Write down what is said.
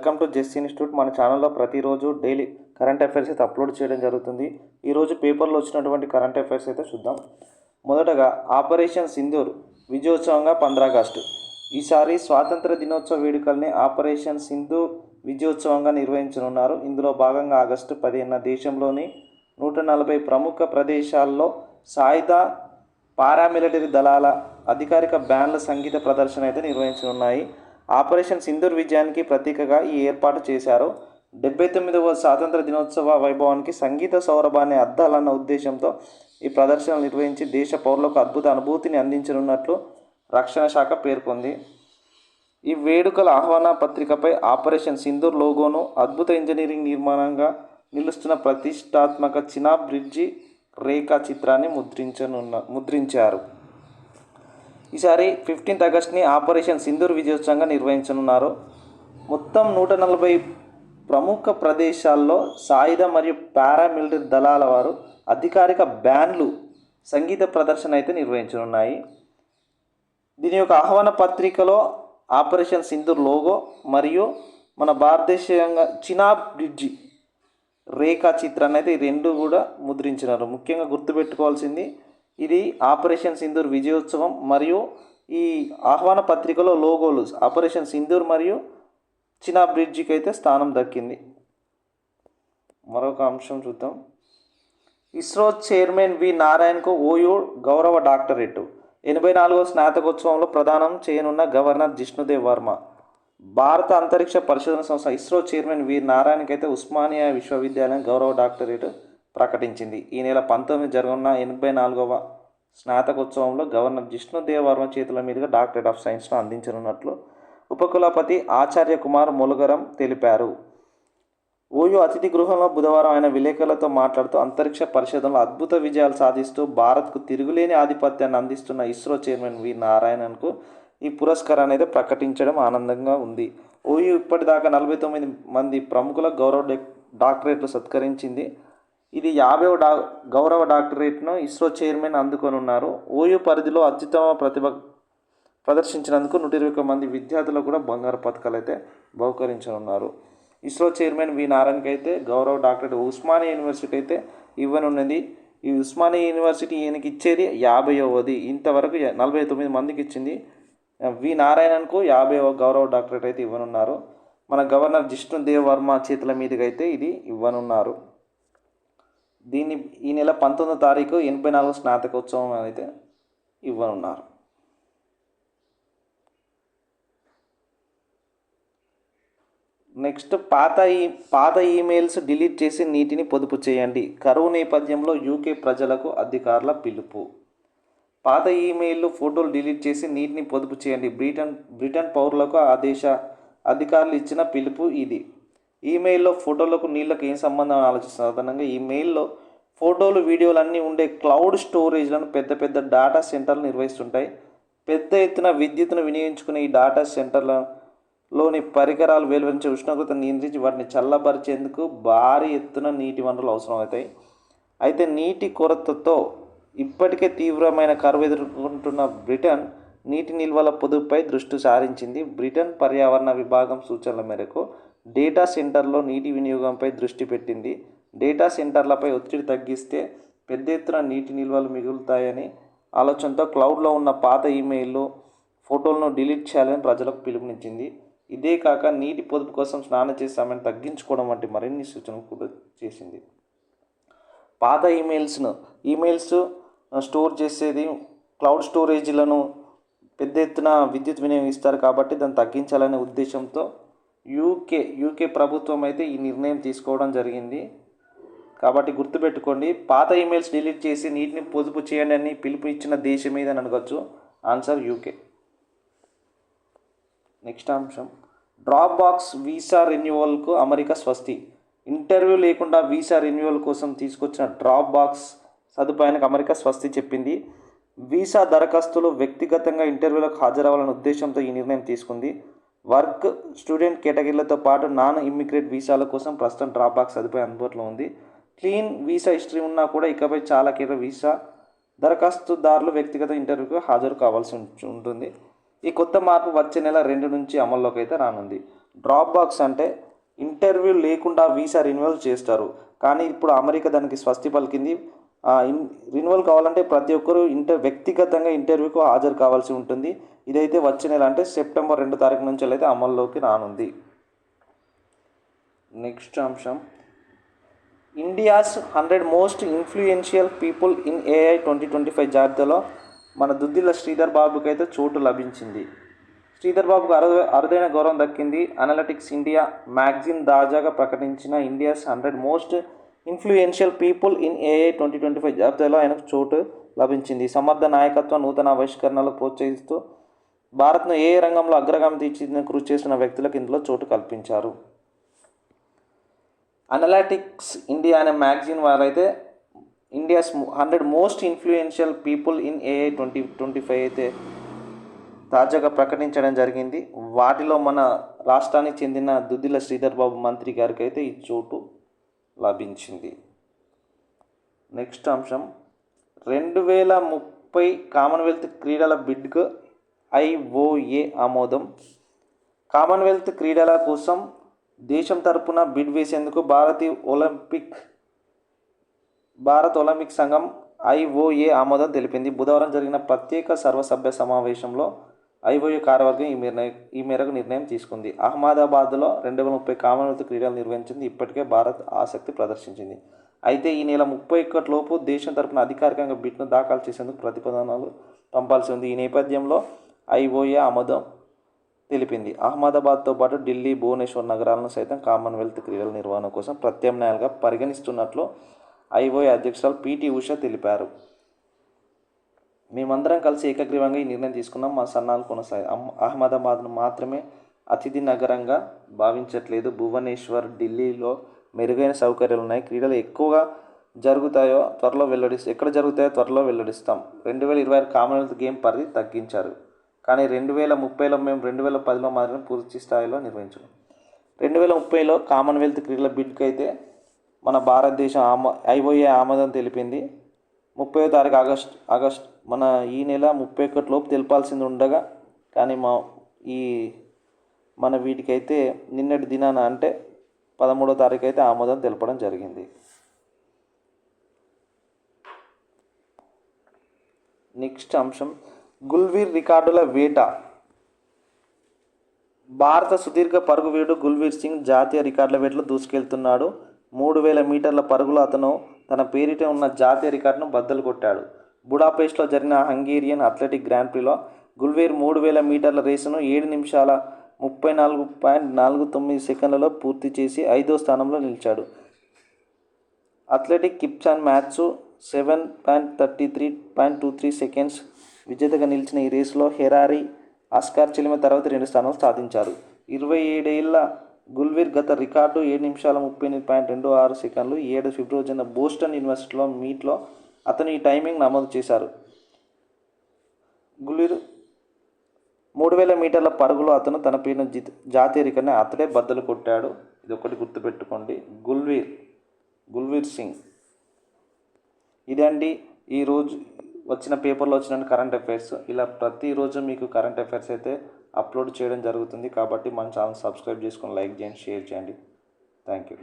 Welcome to జెస్ institute మన ఛానల్లో ప్రతిరోజు డైలీ కరెంట్ అఫైర్స్ అయితే అప్లోడ్ చేయడం జరుగుతుంది. ఈరోజు పేపర్లో వచ్చినటువంటి కరెంట్ అఫైర్స్ అయితే చూద్దాం. మొదటగా ఆపరేషన్ సింధూర్ విజయోత్సవంగా పంద్రాగస్టు ఈసారి స్వాతంత్ర దినోత్సవ వేడుకల్ని ఆపరేషన్ సింధూర్ విజయోత్సవంగా నిర్వహించనున్నారు. ఇందులో భాగంగా ఆగస్టు పదిహేన దేశంలోని నూట నలభై ప్రముఖ ప్రదేశాల్లో సాయుధ పారామిలిటరీ దళాల అధికారిక బ్యాండ్ల సంగీత ప్రదర్శన అయితే నిర్వహించనున్నాయి. ఆపరేషన్ సింధూర్ విజయానికి ప్రతీకగా ఈ ఏర్పాటు చేశారు. డెబ్బై తొమ్మిదవ స్వాతంత్ర దినోత్సవ వైభవానికి సంగీత సౌరభాన్ని అద్దాలన్న ఉద్దేశంతో ఈ ప్రదర్శనలు నిర్వహించి దేశ పౌరులకు అద్భుత అనుభూతిని అందించనున్నట్లు రక్షణ శాఖ పేర్కొంది. ఈ వేడుకల ఆహ్వాన పత్రికపై ఆపరేషన్ సింధూర్ లోగోను అద్భుత ఇంజనీరింగ్ నిర్మాణంగా నిలుస్తున్న ప్రతిష్టాత్మక చినాబ్ బ్రిడ్జి రేఖా చిత్రాన్ని ముద్రించనున్న ముద్రించారు. ఈసారి ఫిఫ్టీన్త్ ఆగస్ట్ని ఆపరేషన్ సింధూర్ విజయోత్సవంగా నిర్వహించనున్నారు. మొత్తం నూట నలభై ప్రముఖ ప్రదేశాల్లో సాయుధ మరియు పారామిలిటరీ దళాల వారు అధికారిక బ్యాండ్లు సంగీత ప్రదర్శన అయితే నిర్వహించనున్నాయి. దీని యొక్క ఆహ్వాన పత్రికలో ఆపరేషన్ సింధూర్ లోగో మరియు మన భారతదేశంగా చినాబ్ బ్రిడ్జి రేఖా చిత్రాన్ని అయితే ఈ రెండు కూడా ముద్రించినారు. ముఖ్యంగా గుర్తుపెట్టుకోవాల్సింది ఇది ఆపరేషన్ సింధూర్ విజయోత్సవం మరియు ఈ ఆహ్వాన పత్రికలో లోగోలు ఆపరేషన్ సింధూర్ మరియు చినా బ్రిడ్జికి అయితే స్థానం దక్కింది. మరొక అంశం చూద్దాం. ఇస్రో చైర్మన్ వి నారాయణకు ఓయూ గౌరవ డాక్టరేట్. ఎనభై నాలుగో స్నాతకోత్సవంలో ప్రదానం చేయనున్న గవర్నర్ జిష్ణుదేవ్ వర్మ. భారత అంతరిక్ష పరిశోధన సంస్థ ఇస్రో చైర్మన్ వి నారాయణకైతే అయితే ఉస్మానియా విశ్వవిద్యాలయం గౌరవ డాక్టరేట్. ప్రకటించింది. ఈ నెల పంతొమ్మిది జరగనున్న ఎనభై నాలుగవ స్నాతకోత్సవంలో గవర్నర్ జిష్ణుదేవ్ చేతుల మీదుగా డాక్టరేట్ ఆఫ్ సైన్స్ను అందించనున్నట్లు ఉపకులపతి ఆచార్య కుమార్ ములుగరం తెలిపారు. ఓయూ అతిథి గృహంలో బుధవారం ఆయన విలేకరులతో మాట్లాడుతూ అంతరిక్ష పరిశోధనలో అద్భుత విజయాలు సాధిస్తూ భారత్కు తిరుగులేని ఆధిపత్యాన్ని అందిస్తున్న ఇస్రో చైర్మన్ వి. నారాయణన్కు ఈ పురస్కారాన్ని అయితే ప్రకటించడం ఆనందంగా ఉంది. ఓయూ ఇప్పటిదాకా నలభై తొమ్మిది మంది ప్రముఖుల గౌరవ డాక్టరేట్లు సత్కరించింది. ఇది యాభైవ డా గౌరవ డాక్టరేట్ను ఇస్రో చైర్మన్ అందుకొనున్నారు. ఓయూ పరిధిలో అత్యుత్తమ ప్రతిభ ప్రదర్శించినందుకు నూట ఇరవై ఒక్క మంది విద్యార్థులకు కూడా బంగారు పథకాలు అయితే బహుకరించనున్నారు. ఇస్రో చైర్మన్ వి నారాయణకి అయితే గౌరవ డాక్టరేట్ ఉస్మానియా యూనివర్సిటీ అయితే ఇవ్వనున్నది. ఈ ఉస్మానియా యూనివర్సిటీ ఈయనకి ఇచ్చేది యాభైవది. ఇంతవరకు నలభై తొమ్మిది మందికి ఇచ్చింది వి నారాయణన్కు యాభైవ గౌరవ డాక్టరేట్ అయితే ఇవ్వనున్నారు. మన గవర్నర్ జిష్ణుదేవ్ వర్మ చేతుల మీదుగా అయితే ఇది ఇవ్వనున్నారు. దీన్ని ఈ నెల పంతొమ్మిదో తారీఖు ఎనభై నాలుగు స్నాతకోత్సవం అయితే ఇవ్వనున్నారు. నెక్స్ట్ పాత ఈ పాత ఈమెయిల్స్ డిలీట్ చేసి నీటిని పొదుపు చేయండి. కరువు నేపథ్యంలో యూకే ప్రజలకు అధికారుల పిలుపు. పాత ఈమెయిల్లు ఫోటోలు డిలీట్ చేసి నీటిని పొదుపు చేయండి. బ్రిటన్ బ్రిటన్ పౌరులకు ఆ దేశ అధికారులు ఇచ్చిన పిలుపు ఇది. ఈమెయిల్లో ఫోటోలకు నీళ్ళకు ఏం సంబంధం అని ఆలోచిస్తున్నారు సాధారణంగా ఈమెయిల్లో ఫోటోలు వీడియోలు అన్నీ ఉండే క్లౌడ్ స్టోరేజ్లను పెద్ద పెద్ద డేటా సెంటర్లు నిర్వహిస్తుంటాయి. పెద్ద ఎత్తున విద్యుత్తును వినియోగించుకునే ఈ డేటా సెంటర్లలోని పరికరాలు వెలువరించే ఉష్ణోగ్రత నియంత్రించి వాటిని చల్లబరిచేందుకు భారీ ఎత్తున నీటి వనరులు అవసరం అవుతాయి అయితే నీటి కొరతతో ఇప్పటికే తీవ్రమైన కరువు ఎదుర్కొంటున్న బ్రిటన్ నీటి నిల్వల పొదుపుపై దృష్టి సారించింది. బ్రిటన్ పర్యావరణ విభాగం సూచనల మేరకు డేటా సెంటర్లో నీటి వినియోగంపై దృష్టి పెట్టింది. డేటా సెంటర్లపై ఒత్తిడి తగ్గిస్తే పెద్ద ఎత్తున నీటి నిల్వలు మిగులుతాయని ఆలోచనతో క్లౌడ్లో ఉన్న పాత ఈమెయిల్లు ఫోటోలను డిలీట్ చేయాలని ప్రజలకు పిలుపునిచ్చింది. ఇదే కాక నీటి పొదుపు కోసం స్నానం చేసే సమయాన్ని తగ్గించుకోవడం వంటి మరిన్ని సూచనలు కూడా చేసింది. పాత ఈమెయిల్స్ను ఈమెయిల్స్ స్టోర్ చేసేది క్లౌడ్ స్టోరేజీలను పెద్ద ఎత్తున విద్యుత్ వినియోగిస్తారు కాబట్టి దాన్ని తగ్గించాలనే ఉద్దేశంతో యూకే యూకే ప్రభుత్వం అయితే ఈ నిర్ణయం తీసుకోవడం జరిగింది. కాబట్టి గుర్తుపెట్టుకోండి పాత ఈమెయిల్స్ డిలీట్ చేసి నీటిని పొదుపు చేయండి అని పిలుపు ఇచ్చిన దేశం ఏదని అనగచ్చు ఆన్సర్ యూకే. నెక్స్ట్ అంశం. డ్రాప్ బాక్స్ వీసా రెన్యువల్కు అమెరికా స్వస్తి. ఇంటర్వ్యూ లేకుండా వీసా రెన్యువల్ కోసం తీసుకొచ్చిన డ్రాప్ బాక్స్ సదుపాయానికి అమెరికా స్వస్తి చెప్పింది. వీసా దరఖాస్తులు వ్యక్తిగతంగా ఇంటర్వ్యూలకు హాజరవ్వాలనే ఉద్దేశంతో ఈ నిర్ణయం తీసుకుంది. వర్క్ స్టూడెంట్ కేటగిరీలతో పాటు నాన్ ఇమ్మిగ్రేట్ వీసాల కోసం ప్రస్తుతం డ్రాప్ బాక్స్ సదుపాయం అందుబాటులో ఉంది. క్లీన్ వీసా హిస్టరీ ఉన్నా కూడా ఇకపై చాలా కీలక వీసా దరఖాస్తుదారులు వ్యక్తిగత ఇంటర్వ్యూకి హాజరు కావాల్సి ఉంటుంది. ఈ కొత్త మార్పు వచ్చే నెల రెండు నుంచి అమల్లోకి అయితే రానుంది. డ్రాప్ బాక్స్ అంటే ఇంటర్వ్యూ లేకుండా వీసా రెన్యువల్ చేస్తారు. కానీ ఇప్పుడు అమెరికా దానికి స్వస్తి పలికింది. రెన్యువల్ కావాలంటే ప్రతి ఒక్కరూ ఇంటర్ వ్యక్తిగతంగా ఇంటర్వ్యూకు హాజరు కావాల్సి ఉంటుంది. ఇదైతే వచ్చే నెల అంటే సెప్టెంబర్ రెండు తారీఖు నుంచి అయితే అమల్లోకి రానుంది. నెక్స్ట్ అంశం. India's hundred most influential people in AI twenty twenty five జాబితాలో మన దుద్దిల్ల శ్రీధర్ బాబుకి అయితే చోటు లభించింది. శ్రీధర్ బాబుకు అరుదు అరుదైన గౌరవం దక్కింది. అనలిటిక్స్ ఇండియా మ్యాగజిన్ తాజాగా ప్రకటించిన India's hundred most influential people in AI twenty twenty five జాబితాలో ఆయనకు చోటు లభించింది. సమర్థ నాయకత్వం నూతన ఆవిష్కరణలు ప్రోత్సహిస్తూ భారత్ను ఏ రంగంలో అగ్రగామి తీర్చిదిద్దేందుకు కృషి చేసిన వ్యక్తులకు ఇందులో చోటు కల్పించారు. అనలాటిక్స్ ఇండియా అనే మ్యాగజైన్ వారైతే India's hundred most influential people in AI twenty twenty five అయితే తాజాగా ప్రకటించడం జరిగింది. వాటిలో మన రాష్ట్రానికి చెందిన దుద్దిల శ్రీధర్ బాబు మంత్రి గారికి అయితే ఈ చోటు లభించింది. నెక్స్ట్ అంశం. రెండు వేల ముప్పై కామన్వెల్త్ క్రీడల బిడ్కు ఐఓఏ ఆమోదం. కామన్వెల్త్ క్రీడల కోసం దేశం తరపున బిడ్ వేసేందుకు భారతీయ ఒలింపిక్ భారత్ ఒలింపిక్ సంఘం ఐఓఏ ఆమోదం తెలిపింది. బుధవారం జరిగిన ప్రత్యేక సర్వసభ్య సమావేశంలో ఐఓఏ కార్యవర్గం ఈ నిర్ణయం ఈ మేరకు నిర్ణయం తీసుకుంది. అహ్మదాబాద్లో రెండు వేల ముప్పై కామన్వెల్త్ క్రీడలు నిర్వహించింది. ఇప్పటికే భారత్ ఆసక్తి ప్రదర్శించింది. అయితే ఈ నెల ముప్పై లోపు దేశం తరపున అధికారికంగా బిట్ను దాఖలు చేసేందుకు ప్రతిపాదనలు పంపాల్సి ఉంది. ఈ నేపథ్యంలో ఐఓఏ ఆమోదం తెలిపింది. అహ్మదాబాద్తో పాటు ఢిల్లీ భువనేశ్వర్ నగరాలను సైతం కామన్వెల్త్ క్రీడల నిర్వహణ కోసం ప్రత్యామ్నాయాలుగా పరిగణిస్తున్నట్లు ఐఓఏ అధ్యక్షురాలు పిటి ఉష తెలిపారు. మేమందరం కలిసి ఏకగ్రీవంగా ఈ నిర్ణయం తీసుకున్నాం. మా సన్నాలు కొనసాగి అహ్మదాబాద్ను మాత్రమే అతిథి నగరంగా భావించట్లేదు. భువనేశ్వర్ ఢిల్లీలో మెరుగైన సౌకర్యాలు ఉన్నాయి. క్రీడలు ఎక్కువగా జరుగుతాయో త్వరలో వెల్లడిస్ ఎక్కడ జరుగుతాయో త్వరలో వెల్లడిస్తాం. రెండు వేల ఇరవై ఆరు కామన్వెల్త్ గేమ్ పరిధి తగ్గించారు. కానీ రెండు వేల ముప్పైలో మేము రెండు వేల పదిలో మాత్రమే పూర్తి స్థాయిలో నిర్వహించాం. రెండు వేల ముప్పైలో కామన్వెల్త్ క్రీడల బిడ్కి అయితే మన భారతదేశం ఆమో ఐఓఏ ఆమోదం తెలిపింది. ముప్పై తారీఖు ఆగస్ట్ ఆగస్ట్ మన ఈ నెల ముప్పై ఒకటిలోపు తెలపాల్సింది ఉండగా కానీ మా ఈ మన వీటికైతే నిన్నటి దినాన అంటే పదమూడో తారీఖు అయితే ఆమోదం తెలపడం జరిగింది. నెక్స్ట్ అంశం గుల్వీర్ రికార్డుల వేట. భారత సుదీర్ఘ పరుగు వీరుడు గుల్వీర్ సింగ్ జాతీయ రికార్డుల వేటలో దూసుకెళ్తున్నాడు. మూడు వేల మీటర్ల పరుగులో అతను తన పేరిట ఉన్న జాతీయ రికార్డును బద్దలు కొట్టాడు. బుడాపేస్ట్లో జరిగిన హంగేరియన్ అథ్లెటిక్ గ్రాండ్ ప్రీలో గుల్వేర్ మూడు వేల మీటర్ల రేసును ఏడు నిమిషాల ముప్పై నాలుగు పాయింట్ నాలుగు తొమ్మిది సెకండ్లలో పూర్తి చేసి ఐదో స్థానంలో నిలిచాడు. అథ్లెటిక్ కిప్చాన్ maths seven point thirty three point two three seconds విజేతగా నిలిచిన ఈ రేసులో హెరారీ ఆస్కార్ చిలిమ తర్వాత రెండు స్థానాలు సాధించారు. ఇరవై ఏడేళ్ళ గుల్వీర్ గత రికార్డు ఏడు నిమిషాల ముప్పై ఎనిమిది పాయింట్ రెండు ఆరు సెకండ్లు ఏడు ఫిబ్రవరి జరిగిన బోస్టన్ యూనివర్సిటీలో మీట్లో అతను ఈ టైమింగ్ నమోదు చేశారు. గుల్వీర్ మూడు వేల మీటర్ల పరుగులో అతను తన పేరున జిత్ జాతీయ రికార్డుని అతడే బద్దలు కొట్టాడు. ఇది ఒకటి గుర్తుపెట్టుకోండి. గుల్వీర్ గుల్వీర్ సింగ్. ఇదండి ఈరోజు వచ్చిన పేపర్లో వచ్చిన కరెంట్ అఫైర్స్ ఇలా ప్రతిరోజు మీకు కరెంట్ అఫైర్స్ అయితే అప్లోడ్ చేయడం జరుగుతుంది. కాబట్టి మన ఛానల్ సబ్స్క్రైబ్ చేసుకొని లైక్ చేయండి షేర్ చేయండి. Thank you